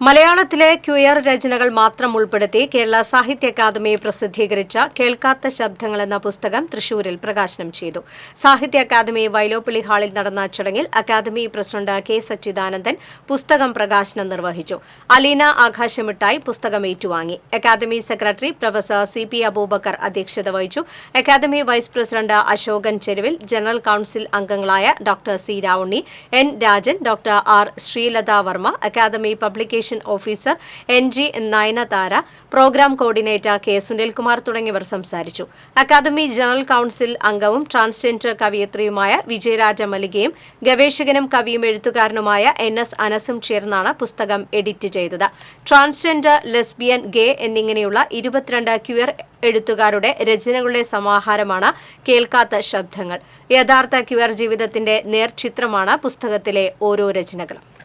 മലയാളത്തിലെ ക്യുയർ രചനകൾ മാത്രം ഉൾപ്പെടുത്തി കേരള സാഹിത്യ അക്കാദമി പ്രസിദ്ധീകരിച്ച കേൾക്കാത്ത ശബ്ദങ്ങൾ എന്ന പുസ്തകം തൃശൂരിൽ പ്രകാശനം ചെയ്തു. സാഹിത്യ അക്കാദമി വൈലോപ്പിള്ളി ഹാളിൽ നടന്ന ചടങ്ങിൽ അക്കാദമി പ്രസിഡന്റ് കെ സച്ചിദാനന്ദൻ പുസ്തകം പ്രകാശനം നിർവഹിച്ചു. അലീന ആകാശമിട്ടായി പുസ്തകം ഏറ്റുവാങ്ങി. Academy secretary professor C P Abubakar അധ്യക്ഷത വഹിച്ചു. Academy vice president Ashokan Cheruvil general council അംഗങ്ങളായ doctor C Ravunni N Rajan doctor R Sreelatha Varma academy publication officer N G Nayanthara program coordinator K Sunilkumar തുടങ്ങിയവർ സംസാരിച്ചു. Academy general council അംഗവും transgender കവിയത്രിയുമായ വിജയരാജ മലികയും ഗവേഷകനും കവിയും എഴുത്തുകാരനുമായ എൻ എസ് അനസും ചേർന്നാണ് പുസ്തകം എഡിറ്റ് ചെയ്തത്. ട്രാൻസ്ജെൻഡർ ലെസ്ബിയൻ ഗേ എന്നിങ്ങനെയുള്ള ഇരുപത്തിരണ്ട് ക്യൂർ എഴുത്തുകാരുടെ രചനകളുടെ സമാഹാരമാണ് കേൾക്കാത്ത ശബ്ദങ്ങൾ. യഥാർത്ഥ ക്യൂർ ജീവിതത്തിന്റെ നേർചിത്രമാണ് പുസ്തകത്തിലെ ഓരോ രചനകളും.